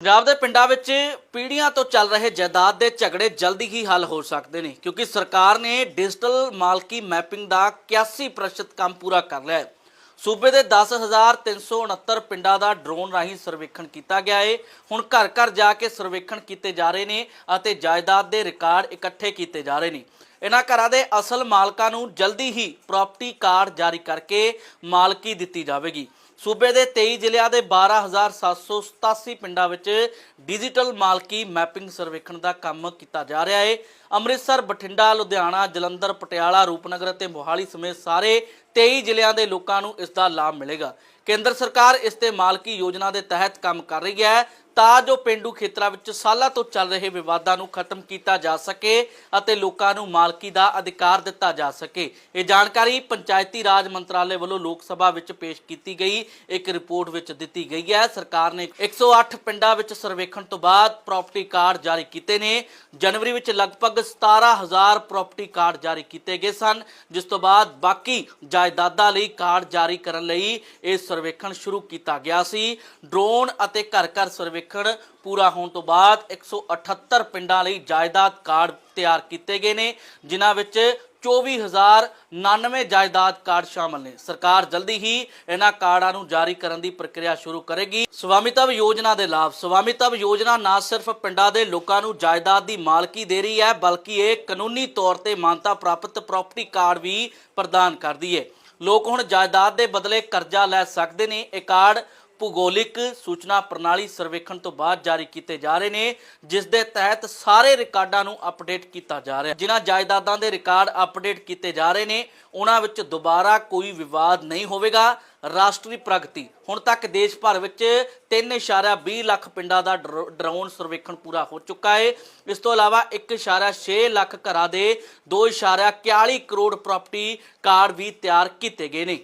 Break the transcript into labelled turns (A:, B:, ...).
A: ਪੰਜਾਬ ਦੇ ਪਿੰਡਾਂ ਵਿੱਚ ਪੀੜ੍ਹੀਆਂ ਤੋਂ ਚੱਲ ਰਹੇ ਜਾਇਦਾਦ ਦੇ ਝਗੜੇ ਜਲਦੀ ਹੀ ਹੱਲ ਹੋ ਸਕਦੇ ਨੇ, ਕਿਉਂਕਿ ਸਰਕਾਰ ਨੇ ਡਿਜੀਟਲ ਮਾਲਕੀ ਮੈਪਿੰਗ ਦਾ 81% ਕੰਮ ਪੂਰਾ ਕਰ ਲਿਆ ਹੈ। ਸੂਬੇ ਦੇ 10369 ਪਿੰਡਾਂ ਦਾ ਡਰੋਨ ਰਾਹੀਂ ਸਰਵੇਖਣ ਕੀਤਾ ਗਿਆ ਏ। ਹੁਣ ਘਰ ਘਰ ਜਾ ਕੇ ਸਰਵੇਖਣ ਕੀਤੇ ਜਾ ਰਹੇ ਨੇ ਅਤੇ ਜਾਇਦਾਦ ਦੇ ਰਿਕਾਰਡ ਇਕੱਠੇ ਕੀਤੇ ਜਾ ਰਹੇ ਨੇ। ਇਹਨਾਂ ਘਰਾਂ ਦੇ ਅਸਲ ਮਾਲਕਾਂ ਨੂੰ ਜਲਦੀ ਹੀ ਪ੍ਰਾਪਰਟੀ ਕਾਰਡ ਜਾਰੀ ਕਰਕੇ ਮਾਲਕੀ ਦਿੱਤੀ ਜਾਵੇਗੀ। ਸੂਬੇ ਦੇ 23 ਜ਼ਿਲ੍ਹਿਆਂ ਦੇ 12787 ਪਿੰਡਾਂ ਵਿੱਚ ਡਿਜੀਟਲ ਮਾਲਕੀ ਮੈਪਿੰਗ ਸਰਵੇਖਣ ਦਾ ਕੰਮ ਕੀਤਾ ਜਾ ਰਿਹਾ ਹੈ ਅੰਮ੍ਰਿਤਸਰ, ਬਠਿੰਡਾ, ਲੁਧਿਆਣਾ, ਜਲੰਧਰ, ਪਟਿਆਲਾ, ਰੂਪਨਗਰ ਅਤੇ ਮੋਹਾਲੀ ਸਮੇਤ ਸਾਰੇ 23 ਜ਼ਿਲ੍ਹਿਆਂ ਦੇ ਲੋਕਾਂ ਨੂੰ ਇਸ ਦਾ ਲਾਭ ਮਿਲੇਗਾ। ਕੇਂਦਰ ਸਰਕਾਰ ਇਸ ਤੇ ਮਾਲਕੀ ਯੋਜਨਾ ਦੇ ਤਹਿਤ ਕੰਮ ਕਰ ਰਹੀ ਹੈ। ਤਾਂ ਜੋ ਪਿੰਡੂ ਖੇਤਰਾਂ ਵਿੱਚ ਸਾਲਾਂ ਤੋਂ ਚੱਲ ਰਹੇ ਵਿਵਾਦਾਂ ਨੂੰ ਖਤਮ ਕੀਤਾ ਜਾ ਸਕੇ ਅਤੇ ਲੋਕਾਂ ਨੂੰ ਮਾਲਕੀ ਦਾ ਅਧਿਕਾਰ ਦਿੱਤਾ ਜਾ ਸਕੇ। ਇਹ ਜਾਣਕਾਰੀ ਪੰਚਾਇਤੀ ਰਾਜ ਮੰਤਰਾਲੇ ਵੱਲੋਂ ਲੋਕ ਸਭਾ ਵਿੱਚ ਪੇਸ਼ ਕੀਤੀ ਗਈ। ਇੱਕ ਰਿਪੋਰਟ ਵਿੱਚ ਦਿੱਤੀ ਗਈ ਹੈ। ਸਰਕਾਰ ਨੇ 108 ਪਿੰਡਾਂ ਵਿੱਚ ਸਰਵੇਖਣ ਤੋਂ ਬਾਅਦ ਪ੍ਰਾਪਰਟੀ ਕਾਰਡ ਜਾਰੀ ਕੀਤੇ ਨੇ। ਜਨਵਰੀ ਵਿੱਚ ਲਗਭਗ 17000 ਪ੍ਰਾਪਰਟੀ ਕਾਰਡ ਜਾਰੀ ਕੀਤੇ ਗਏ ਸਨ, ਜਿਸ ਤੋਂ ਬਾਅਦ ਬਾਕੀ ਜਾਇਦਾਦਾਂ ਲਈ ਕਾਰਡ ਜਾਰੀ ਕਰਨ ਲਈ ਇਹ ਸਰਵੇਖਣ ਸ਼ੁਰੂ ਕੀਤਾ ਗਿਆ ਸੀ। ਡਰੋਨ ਅਤੇ ਘਰ ਘਰ ਸਰਵੇ ਸਰਵੇਖਣ ਪੂਰਾ ਹੋਣ ਤੋਂ ਬਾਅਦ 178 ਪਿੰਡਾਂ ਲਈ ਜਾਇਦਾਦ ਕਾਰਡ ਤਿਆਰ ਕੀਤੇ ਗਏ ਨੇ, ਜਿਨ੍ਹਾਂ ਵਿੱਚ 24099 ਜਾਇਦਾਦ ਕਾਰਡ ਸ਼ਾਮਲ ਨੇ। ਸਰਕਾਰ ਜਲਦੀ ਹੀ ਇਹਨਾਂ ਕਾਰਡਾਂ ਨੂੰ ਜਾਰੀ ਕਰਨ ਦੀ ਪ੍ਰਕਿਰਿਆ ਸ਼ੁਰੂ ਕਰੇਗੀ। ਸਵਾਮਿਤਵ ਯੋਜਨਾ ਦੇ ਲਾਭ। ਸਵਾਮਿਤਵ ਯੋਜਨਾ ਨਾ ਸਿਰਫ ਪਿੰਡਾਂ ਦੇ ਲੋਕਾਂ ਨੂੰ ਜਾਇਦਾਦ ਦੀ ਮਾਲਕੀ ਦੇ ਰਹੀ ਹੈ, ਬਲਕਿ ਇਹ ਕਾਨੂੰਨੀ ਤੌਰ ਤੇ ਮਾਨਤਾ ਪ੍ਰਾਪਤ ਪ੍ਰਾਪਰਟੀ ਕਾਰਡ ਵੀ ਪ੍ਰਦਾਨ ਕਰਦੀ ਹੈ। ਲੋਕ ਹੁਣ ਜਾਇਦਾਦ ਦੇ ਬਦਲੇ ਕਰਜ਼ਾ ਲੈ ਸਕਦੇ ਨੇ। ਇਹ ਕਾਰਡ ਭੂਗੋਲਿਕ ਸੂਚਨਾ ਪ੍ਰਣਾਲੀ ਸਰਵੇਖਣ ਤੋਂ ਬਾਅਦ ਜਾਰੀ ਕੀਤੇ ਜਾ ਰਹੇ ਨੇ, ਜਿਸ ਦੇ ਤਹਿਤ ਸਾਰੇ ਰਿਕਾਰਡਾਂ ਨੂੰ ਅਪਡੇਟ ਕੀਤਾ ਜਾ ਰਿਹਾ ਜਿਨ੍ਹਾਂ ਜਾਇਦਾਦਾਂ ਦੇ ਰਿਕਾਰਡ ਅਪਡੇਟ ਕੀਤੇ ਜਾ ਰਹੇ ਨੇ, ਉਹਨਾਂ ਵਿੱਚ ਦੁਬਾਰਾ ਕੋਈ ਵਿਵਾਦ ਨਹੀਂ ਹੋਵੇਗਾ। ਰਾਸ਼ਟਰੀ ਪ੍ਰਗਤੀ, ਹੁਣ ਤੱਕ ਦੇਸ਼ ਭਰ ਵਿੱਚ 3.20 ਲੱਖ ਪਿੰਡਾਂ ਦਾ ਡਰੋ- ਡਰੋਨ ਸਰਵੇਖਣ ਪੂਰਾ ਹੋ ਚੁੱਕਾ ਹੈ। ਇਸ ਤੋਂ ਇਲਾਵਾ 1.6 ਲੱਖ ਘਰਾਂ ਦੇ 2.41 ਕਰੋੜ ਪ੍ਰਾਪਰਟੀ ਕਾਰਡ ਵੀ ਤਿਆਰ ਕੀਤੇ ਗਏ ਨੇ।